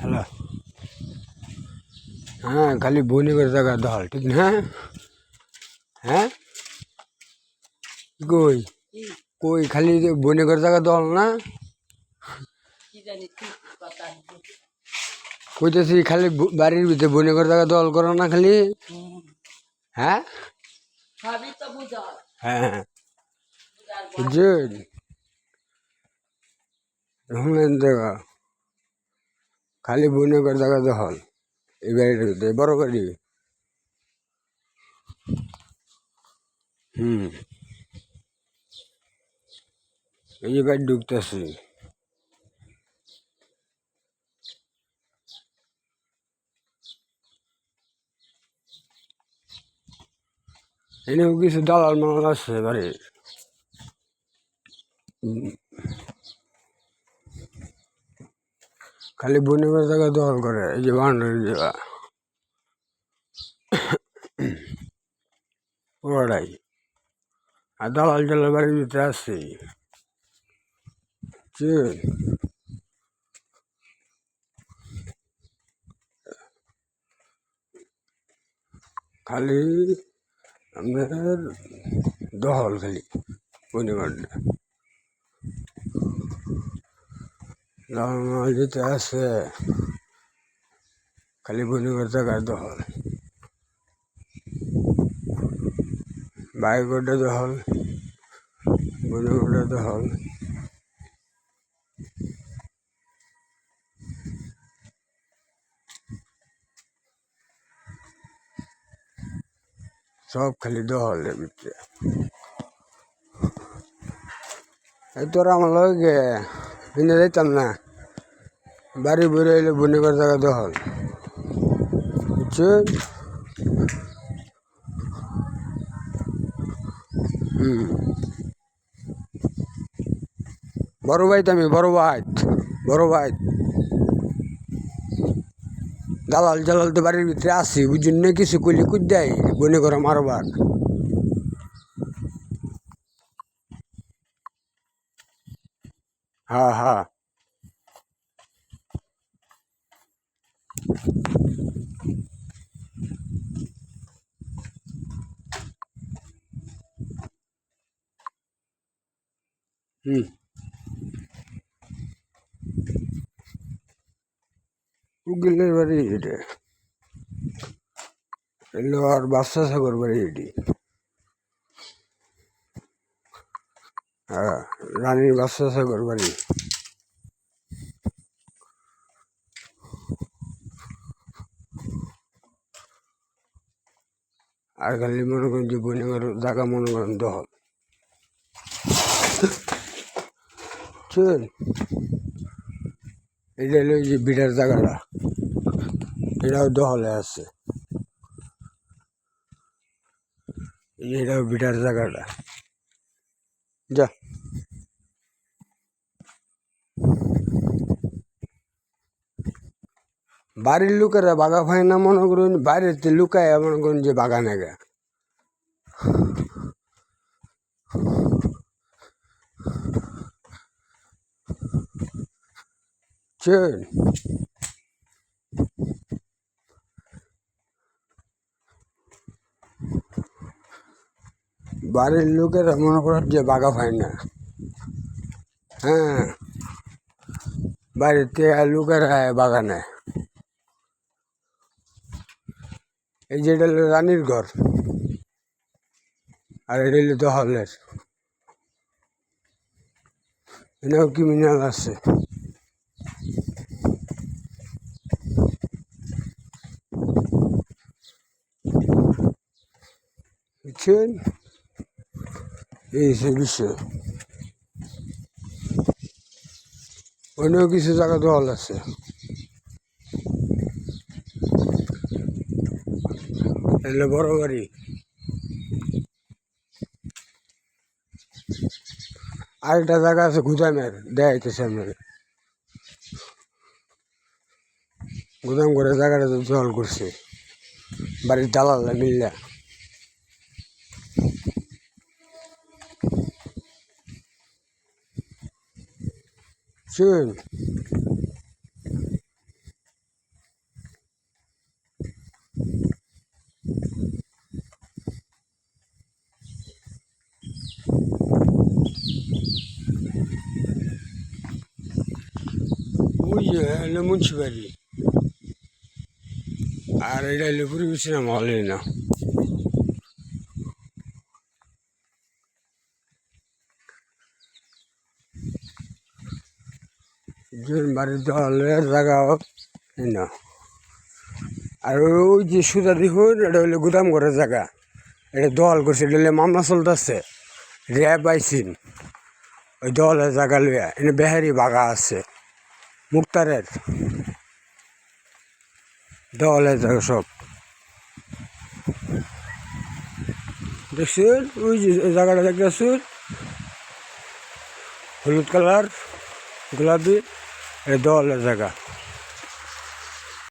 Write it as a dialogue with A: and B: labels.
A: Hello. হ্যাঁ খালি বনি করে জায়গা দল ঠিক না? হ্যাঁ? কই? কই খালি বনি করে জায়গা দল না? কইতেছি খালি বাড়ির ভিতরে বনি করে জায়গা দল করো না খালি? হ্যাঁ? হ্যাঁ বুঝছেন শুনেন দেখা। খালি বনি করে জায়গা দল এই বাড়িটার ভিতরে বড় বাড়ি হুম। এই যে বাড়ি ঢুকতেছি। এনেও কিছু দালাল মালাল আছে বাড়ির খালি বনিবার জায়গা দখল করে, এই যে বাউন্ডারি দেওয়া পুরোটাই। আর দালাল টালাল বাড়ির ভিতরে বুঝছেন? খালি আপনার দহল খালি বনিবারটা যেতে আছে, খালি বনিবার জায়গার দহল বাইকটা দহল বনিবারটা দহল সব খালি দহলের ভিতরে। এই তোরা আমার লগে যাইতাম না? বাড়ি বইরে এলে বনিবার জায়গা দহল বুঝছেন? হুম। বড় ভাই আমি, বড় ভাই বড় ভাই। দালাল জালাল তো বাড়ির ভিতরে আসি বুঝুন না কিছু কইলে কুদ দেয় বনে করে মারবার। হ্যাঁ হ্যাঁ। হুম উকিলের বাড়ি এটা এলো আর বাচ্চা সাগর বাড়ি এটি হ্যাঁ রানীর বাচ্চা সাগর আর খালি মনে করেন যে বনে জায়গা মনে করেন দহল আছে এটা হলো যে বিড়ার জায়গাটা। এটাও দহলে আছে। এটাও বিড়ার জায়গাটা। যা। বাড়ির লোকেরা বাগা পায় না, মনে করুন বাইরেতে লুকায় মনে করুন যে বাগানে গে। বাড়ির লোকেরা মনে করেন যে বাগা পায় না। হ্যাঁ। বাড়িতে লোকেরা বাগানে এই যে এটা হলো রানীর ঘর। আর এটা হলো দহলের এনাও ক্রিমিনাল আছে? বুঝছেন? এই সে অন্য কিছু জায়গা দল আছে। এলে বড় বাড়ি আরেকটা জায়গা আছে গুদামের দেখাইতেছে আপনার গুদাম করে জায়গাটা তো জল করছে। বাড়ির দালাল মিল্লা। শুন। হলো মুন্সিবাড়ি। আর এটা হলো পরিবেশ নাম হলে না। বাড়ির দলের জায়গাও না। আর ওই যে সুদা দেখুন এটা হলো গুদাম ঘরের জায়গা। এটা দল করছে, এটা হলে মামলা চলতেছে। র্যাব আইসিন। ওই দলের জায়গা লইয়া, এনে বেহারি বাগা আছে। মুক্তারের দলের সব। দেখছেন? ওই যে জায়গাটা দেখতেছেন হলুদ কালার গোলাপি দলের জায়গা।